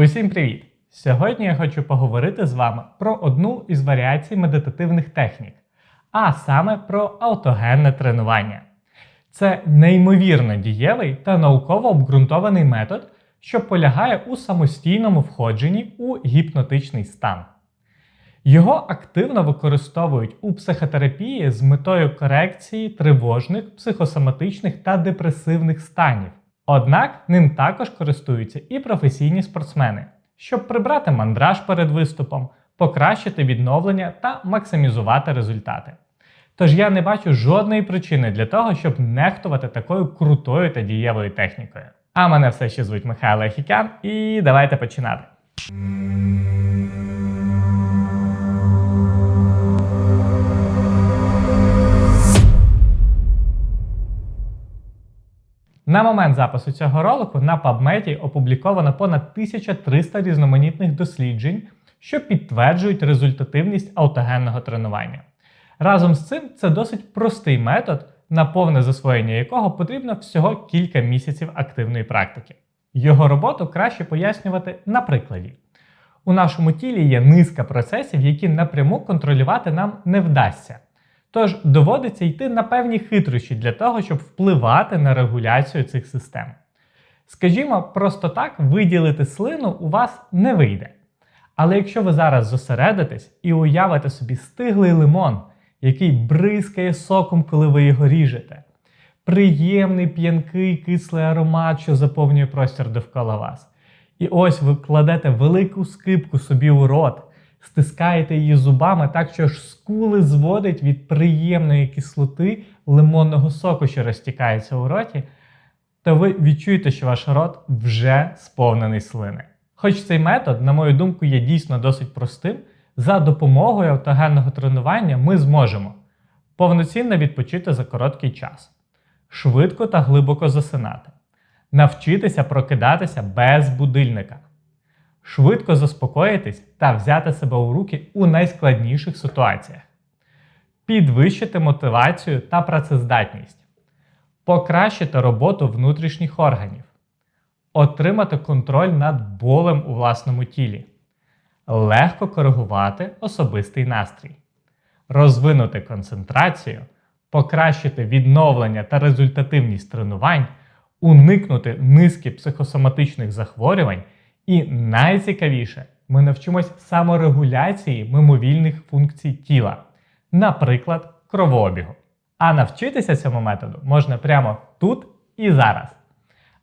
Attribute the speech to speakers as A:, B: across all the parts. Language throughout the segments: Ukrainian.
A: Усім привіт! Сьогодні я хочу поговорити з вами про одну із варіацій медитативних технік, а саме про автогенне тренування. Це неймовірно дієвий та науково обґрунтований метод, що полягає у самостійному входженні у гіпнотичний стан. Його активно використовують у психотерапії з метою корекції тривожних, психосоматичних та депресивних станів. Однак ним також користуються і професійні спортсмени, щоб прибрати мандраж перед виступом, покращити відновлення та максимізувати результати. Тож я не бачу жодної причини для того, щоб нехтувати такою крутою та дієвою технікою. А мене все ще звуть Михайло Хікян, і давайте починати. На момент запису цього ролику на PubMed опубліковано понад 1300 різноманітних досліджень, що підтверджують результативність аутогенного тренування. Разом з цим це досить простий метод, на повне засвоєння якого потрібно всього кілька місяців активної практики. Його роботу краще пояснювати на прикладі. У нашому тілі є низка процесів, які напряму контролювати нам не вдасться. Тож доводиться йти на певні хитрощі для того, щоб впливати на регуляцію цих систем. Скажімо, просто так виділити слину у вас не вийде. Але якщо ви зараз зосередитесь і уявите собі стиглий лимон, який бризкає соком, коли ви його ріжете, приємний п'янкий кислий аромат, що заповнює простір довкола вас. І ось ви кладете велику скипку собі у рот, стискаєте її зубами так, що аж скули зводить від приємної кислоти лимонного соку, що розтікається у роті, то ви відчуєте, що ваш рот вже сповнений слини. Хоч цей метод, на мою думку, є дійсно досить простим, за допомогою автогенного тренування ми зможемо повноцінно відпочити за короткий час, швидко та глибоко засинати, навчитися прокидатися без будильника, швидко заспокоїтись та взяти себе у руки у найскладніших ситуаціях, підвищити мотивацію та працездатність, покращити роботу внутрішніх органів, отримати контроль над болем у власному тілі, легко коригувати особистий настрій, розвинути концентрацію, покращити відновлення та результативність тренувань, уникнути низки психосоматичних захворювань. І найцікавіше, ми навчимось саморегуляції мимовільних функцій тіла, наприклад, кровообігу. А навчитися цьому методу можна прямо тут і зараз.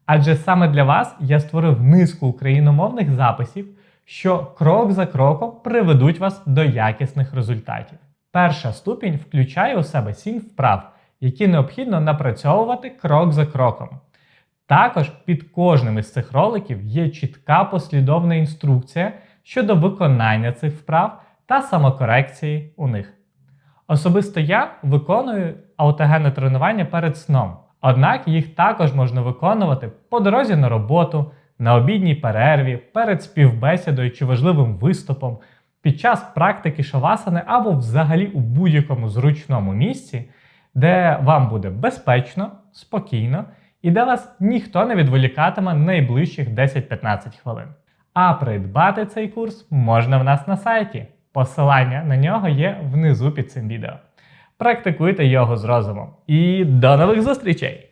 A: Адже саме для вас я створив низку україномовних записів, що крок за кроком приведуть вас до якісних результатів. Перша ступінь включає у себе 7 вправ, які необхідно напрацьовувати крок за кроком. Також під кожним із цих роликів є чітка послідовна інструкція щодо виконання цих вправ та самокорекції у них. Особисто я виконую аутогенне тренування перед сном, однак їх також можна виконувати по дорозі на роботу, на обідній перерві, перед співбесідою чи важливим виступом, під час практики шавасани або взагалі у будь-якому зручному місці, де вам буде безпечно, спокійно і де вас ніхто не відволікатиме найближчих 10-15 хвилин. А придбати цей курс можна в нас на сайті. Посилання на нього є внизу під цим відео. Практикуйте його з розумом. І до нових зустрічей!